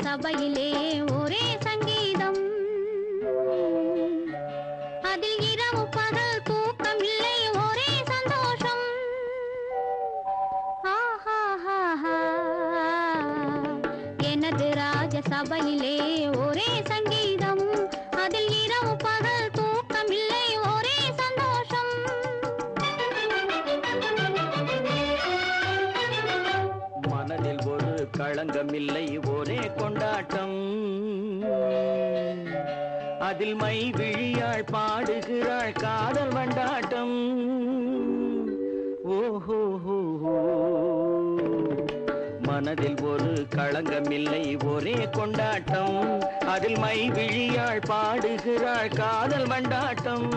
சபையிலே ஒரே சங்கீதம். அதில் இரவு பகல் தூக்கம் இல்லை ஒரே சந்தோஷம். ஆஹாஹாஹா. எனது ராஜ சபையிலே ஒரே சங்கீதம். ஒரு களங்கமில்லை ஒரே கொண்டாட்டம். அதில் மை விழியாள் பாடுகிறாள் காதல் வண்டாட்டம். ஓஹோ மனதில் ஒரு களங்கமில்லை ஒரே கொண்டாட்டம். அதில் மை விழியாள் பாடுகிறாள் காதல் வண்டாட்டம்.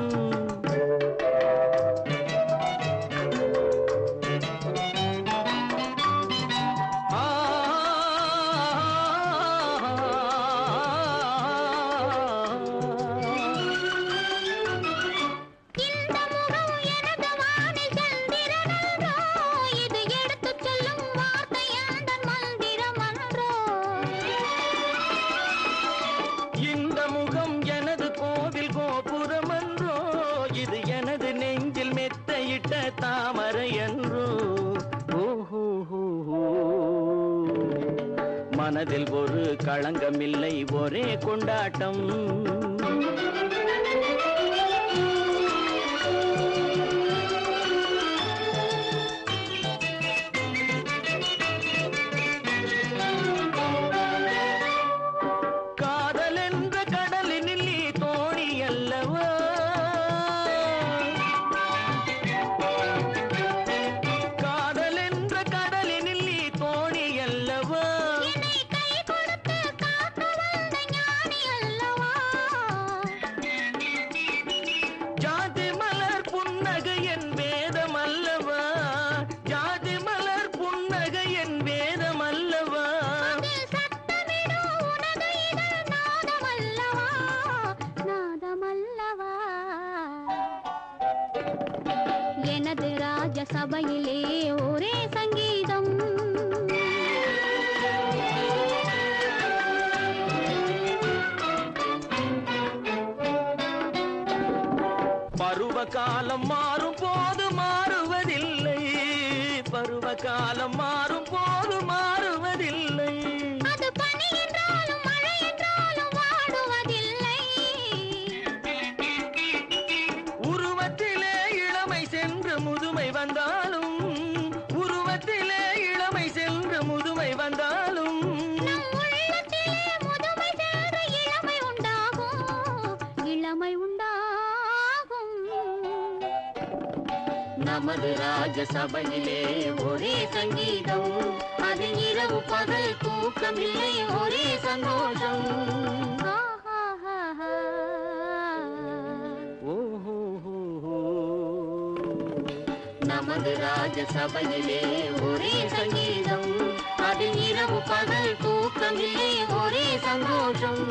தாமரை என்றோ. மனதில் ஒரு களங்கமில்லை ஒரே கொண்டாட்டம். எனது ராஜ சபையிலே ஒரே சங்கீதம். பருவ காலம் மாறும் போது மாறுவதில்லை. பருவ காலம் மாறும் போது மாறுவதில்லை. நமது ராஜ சபையிலே ஒரே சங்கீதம் அது இரவு பகல் தூக்கமில்லை ஒரே சந்தோஷம் நமது ராஜ சபையிலே ஒரே சங்கீதம் அது இரவு பகல் தூக்கமில்லை ஒரே சந்தோஷம்